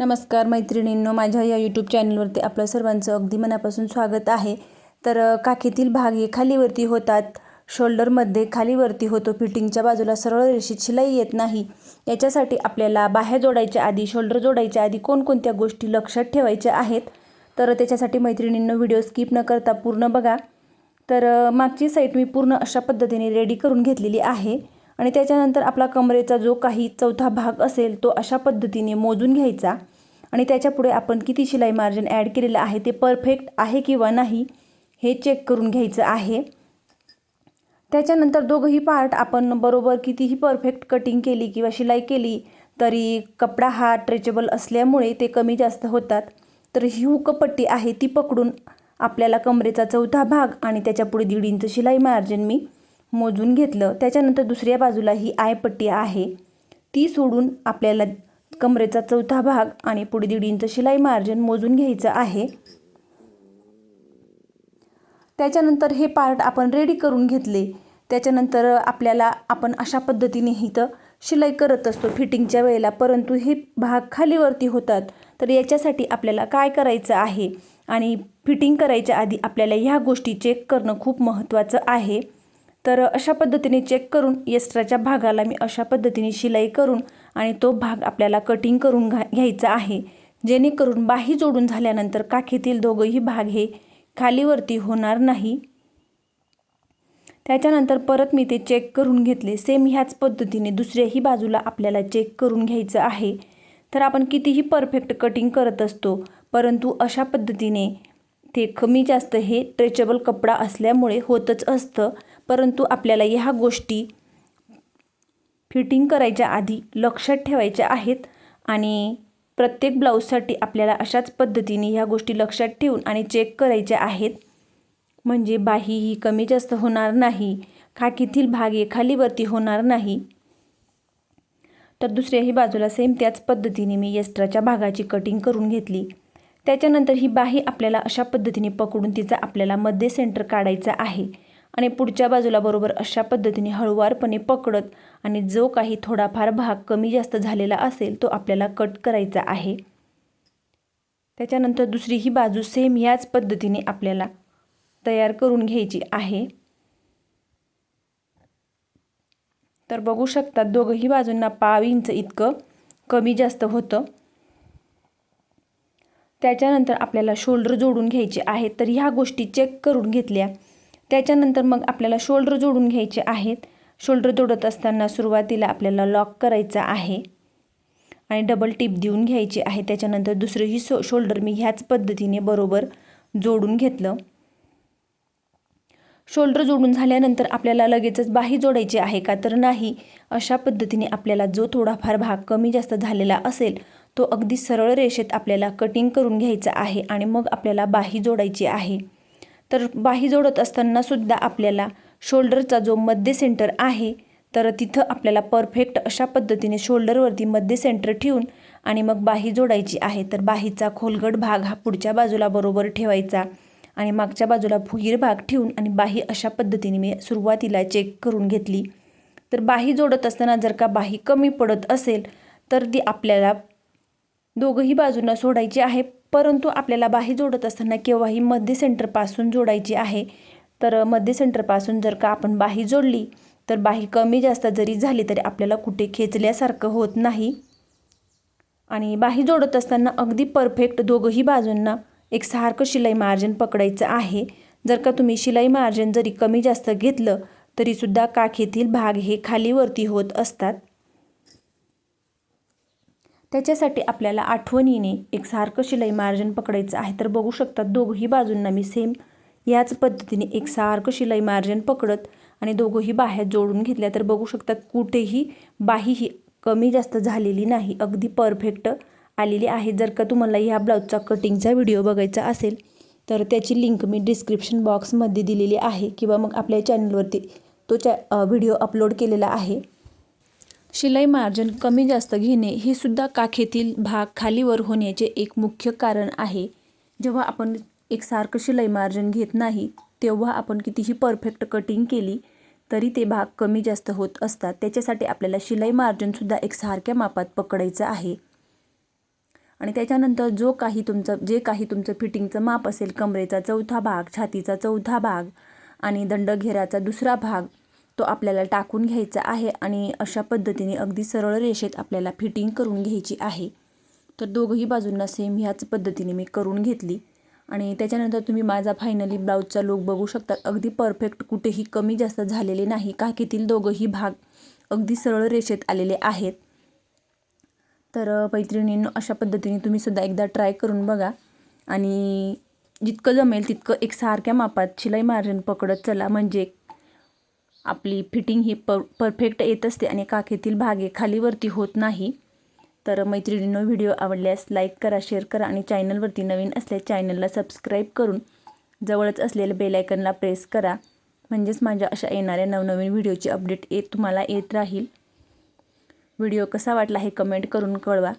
नमस्कार मैत्रिणींनो माझ्या या यूट्यूब चॅनलवरती आपलं सर्वांचं अगदी मनापासून स्वागत आहे. तर काखेतील भाग हे खालीवरती होतात. शोल्डरमध्ये खालीवरती होतो. फिटिंगच्या बाजूला सरळ रेषेत शिलाई येत नाही. याच्यासाठी आपल्याला बाह्या जोडायच्या आधी शोल्डर जोडायच्या आधी कोणकोणत्या गोष्टी लक्षात ठेवायच्या आहेत? तर त्याच्यासाठी मैत्रिणींनो व्हिडिओ स्किप न करता पूर्ण बघा. तर मागची साईट मी पूर्ण अशा पद्धतीने रेडी करून घेतलेली आहे. आणि त्याच्यानंतर आपला कमरेचा जो काही चौथा भाग असेल तो अशा पद्धतीने मोजून घ्यायचा. आणि त्याच्यापुढे आपण किती शिलाई मार्जिन ॲड केलेलं आहे ते परफेक्ट आहे किंवा नाही हे चेक करून घ्यायचं आहे. त्याच्यानंतर दोघंही पार्ट आपण बरोबर कितीही परफेक्ट कटिंग केली किंवा शिलाई केली तरी कपडा हा ट्रेचेबल असल्यामुळे ते कमी जास्त होतात. तर ही हुकपट्टी आहे ती पकडून आपल्याला कमरेचा चौथा भाग आणि त्याच्यापुढे दीड इंच शिलाई मार्जिन मी मोजून घेतलं. त्याच्यानंतर दुसऱ्या बाजूला ही आयपट्टी आहे. ती सोडून आपल्याला कमरेचा चौथा भाग आणि पुढे दीड इंच शिलाई मार्जिन मोजून घ्यायचं आहे. त्याच्यानंतर हे पार्ट आपण रेडी करून घेतले. त्याच्यानंतर आपल्याला आपण अशा पद्धतीने इथं शिलाई करत असतो. फिटिंगच्या वेळेला परंतु हे भाग खालीवरती होतात. तर याच्यासाठी आपल्याला काय करायचं आहे? आणि फिटिंग करायच्या आधी आपल्याला ह्या गोष्टी चेक करणं खूप महत्त्वाचं आहे. तर अशा पद्धतीने चेक करून एक्स्ट्राच्या भागाला मी अशा पद्धतीने शिलाई करून आणि तो भाग आपल्याला कटिंग करून घा घ्यायचा आहे. जेणेकरून बाही जोडून झाल्यानंतर काखेतील दोघंही भाग हे खालीवरती होणार नाही. त्याच्यानंतर परत मी ते चेक करून घेतले. सेम ह्याच पद्धतीने दुसऱ्याही बाजूला आपल्याला चेक करून घ्यायचं आहे. तर आपण कितीही परफेक्ट कटिंग करत असतो परंतु अशा पद्धतीने ते कमी जास्त हे ट्रेचेबल कपडा असल्यामुळे होतच असतं. परंतु आपल्याला ह्या गोष्टी फिटिंग करायच्या आधी लक्षात ठेवायच्या आहेत आणि प्रत्येक ब्लाऊजसाठी आपल्याला अशाच पद्धतीने ह्या गोष्टी लक्षात ठेवून आणि चेक करायच्या आहेत. म्हणजे बाही ही कमी जास्त होणार नाही खाकीतील भाग हे खालीवरती होणार नाही. तर दुसऱ्याही बाजूला सेम त्याच पद्धतीने मी यस्त्राच्या भागाची कटिंग करून घेतली. त्याच्यानंतर ही बाही आपल्याला अशा पद्धतीने पकडून तिचा आपल्याला मध्ये सेंटर काढायचा आहे. आणि पुढच्या बाजूला बरोबर अशा पद्धतीने हळुवारपणे पकडत आणि जो काही थोडाफार भाग कमी जास्त झालेला असेल तो आपल्याला कट करायचा आहे. त्याच्यानंतर दुसरी ही बाजू सेम याच पद्धतीने आपल्याला तयार करून घ्यायची आहे. तर बघू शकतात दोघंही बाजूंना पाव इंच इतकं कमी जास्त होतं. त्याच्यानंतर आपल्याला शोल्डर जोडून घ्यायचे आहेत तर ह्या गोष्टी चेक करून घेतल्या. त्याच्यानंतर मग आपल्याला शोल्डर जोडून घ्यायचे आहेत. शोल्डर जोडत असताना सुरुवातीला आपल्याला लॉक करायचा आहे. आणि डबल टिप देऊन घ्यायची आहे. त्याच्यानंतर दुसरंही सो शोल्डर मी ह्याच पद्धतीने बरोबर जोडून घेतलं. शोल्डर जोडून झाल्यानंतर आपल्याला लगेचच बाही जोडायची आहे का तर नाही अशा पद्धतीने आपल्याला जो थोडाफार भाग कमी जास्त झालेला असेल तो अगदी सरळ रेषेत आपल्याला कटिंग करून घ्यायचा आहे आणि मग आपल्याला बाही जोडायची आहे. तर बाही जोडत असताना सुद्धा आपल्याला शोल्डरचा जो मध्य सेंटर आहे तर तिथं आपल्याला परफेक्ट अशा पद्धतीने शोल्डरवरती मध्य सेंटर ठेवून आणि मग बाही जोडायची आहे. तर बाहीचा खोलगट भाग हा पुढच्या बाजूला बरोबर ठेवायचा आणि मागच्या बाजूला फुगीर भाग ठेवून आणि बाही अशा पद्धतीने मी सुरुवातीला चेक करून घेतली. तर बाही जोडत असताना जर का बाही कमी पडत असेल तर ती आपल्याला दोघंही बाजूंना सोडायची आहे. परंतु आपल्याला बाही जोडत असताना केव्हाही मध्य सेंटरपासून जोडायची आहे. तर मध्य सेंटरपासून जर का आपण बाही जोडली तर बाही कमी जास्त जरी झाली तरी आपल्याला कुठे खेचल्यासारखं होत नाही. आणि बाही जोडत असताना अगदी परफेक्ट दोघंही बाजूंना एक सारखं शिलाई मार्जिन पकडायचं आहे. जर का तुम्ही शिलाई मार्जिन जरी कमी जास्त घेतलं तरीसुद्धा काखेतील भाग हे खालीवरती होत असतात. त्याच्यासाठी आपल्याला आठवणीने एक सारखं शिलाई मार्जिन पकडायचं आहे तर बघू शकतात दोघंही बाजूंना मी सेम याच पद्धतीने एक सारखं शिलाई मार्जिन पकडत आणि दोघंही बाह्या जोडून घेतल्या तर बघू शकतात कुठेही बाही ही कमी जास्त झालेली नाही अगदी परफेक्ट आलेली आहे. जर का तुम्हाला ह्या ब्लाऊजचा कटिंगचा व्हिडिओ बघायचा असेल तर त्याची लिंक मी डिस्क्रिप्शन बॉक्समध्ये दिलेली आहे. किंवा मग आपल्या चॅनलवरती तो चॅ व्हिडिओ अपलोड केलेला आहे. शिलाई मार्जिन कमी जास्त घेणे हे सुद्धा काखेतील भाग खालीवर होण्याचे एक मुख्य कारण आहे. जेव्हा आपण एकसारखं शिलाई मार्जिन घेत नाही तेव्हा आपण कितीही परफेक्ट कटिंग केली तरी ते भाग कमी जास्त होत असतात. त्याच्यासाठी आपल्याला शिलाई मार्जिनसुद्धा एकसारख्या मापात पकडायचं आहे. आणि त्याच्यानंतर जो काही तुमचं जे काही तुमचं फिटिंगचं माप असेल कमरेचा चौथा भाग छातीचा चौथा भाग आणि दंडघेराचा दुसरा भाग तो आपल्याला टाकून घ्यायचा आहे आणि अशा पद्धतीने अगदी सरळ रेषेत आपल्याला फिटिंग करून घ्यायची आहे. तर दोघंही बाजूंना सेम ह्याच पद्धतीने मी करून घेतली. आणि त्याच्यानंतर तुम्ही माझा फायनली ब्लाऊजचा लुक बघू शकता. अगदी परफेक्ट कुठेही कमी जास्त झालेले नाही. काकीतील दोघंही भाग अगदी सरळ रेषेत आलेले आहेत. तर मैत्रिणींनो अशा पद्धतीने तुम्ही सुद्धा एकदा ट्राय करून बघा. आणि जितकं जमेल तितकं एक सारख्या मापात शिलाई मार्जिन पकडत चला. म्हणजे आपली फिटिंग ही पर परफेक्ट येत असते आणि काखेतील भागे खालीवरती होत नाही. तर मैत्रिणींनो व्हिडिओ आवडल्यास लाईक करा शेअर करा आणि चॅनलवरती नवीन असल्यास चॅनलला सबस्क्राईब करून जवळच असलेल्या बेलायकनला प्रेस करा. म्हणजेच माझ्या अशा येणाऱ्या नवनवीन व्हिडिओची अपडेट येत तुम्हाला येत राहील. व्हिडिओ कसा वाटला हे कमेंट करून कळवा.